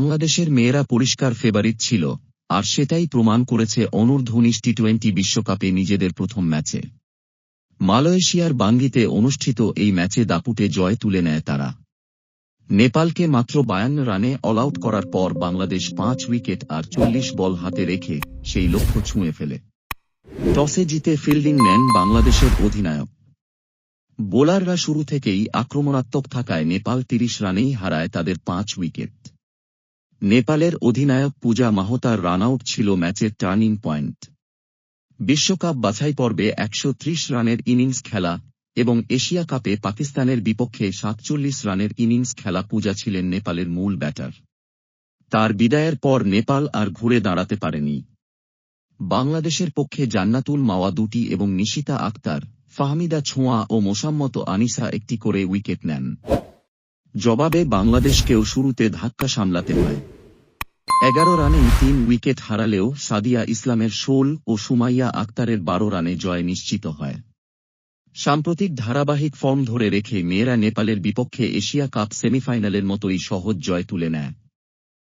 বাংলাদেশের মেয়েরা পরিষ্কার ফেভারিট ছিল, আর সেটাই প্রমাণ করেছে অনূর্ধ্ব উনিশ টি টোয়েন্টি বিশ্বকাপে নিজেদের প্রথম ম্যাচে। মালয়েশিয়ার বাঙ্গিতে অনুষ্ঠিত এই ম্যাচে দাপুটে জয় তুলে নেয় তারা। নেপালকে মাত্র বায়ান্ন রানে অল আউট করার পর বাংলাদেশ পাঁচ উইকেট আর চল্লিশ বল হাতে রেখে সেই লক্ষ্য ছুঁয়ে ফেলে। টসে জিতে ফিল্ডিং নেন বাংলাদেশের অধিনায়ক। বোলাররা শুরু থেকেই আক্রমণাত্মক থাকায় নেপাল তিরিশ রানেই হারায় তাদের পাঁচ উইকেট। নেপালের অধিনায়ক পূজা মাহতার রানআউট ছিল ম্যাচের টার্নিং পয়েন্ট। বিশ্বকাপ বাছাই পর্বে একশো রানের ইনিংস খেলা এবং এশিয়া কাপে পাকিস্তানের বিপক্ষে সাতচল্লিশ রানের ইনিংস খেলা পূজা ছিলেন নেপালের মূল ব্যাটার। তার বিদায়ের পর নেপাল আর ঘুরে দাঁড়াতে পারেনি। বাংলাদেশের পক্ষে জান্নাতুল মাওয়া দুটি এবং নিশিতা আক্তার, ফাহমিদা ছোঁয়া ও মোসাম্মত আনিসা একটি করে উইকেট নেন। জবাবে বাংলাদেশকেও শুরুতে ধাক্কা সামলাতে হয়। এগারো রানে তিন উইকেট হারালেও সাদিয়া ইসলামের শোল ও সুমাইয়া আক্তারের বারো রানে জয় নিশ্চিত হয়। সাম্প্রতিক ধারাবাহিক ফর্ম ধরে রেখে মেয়েরা নেপালের বিপক্ষে এশিয়া কাপ সেমিফাইনালের মতোই সহজ জয় তুলে নেয়।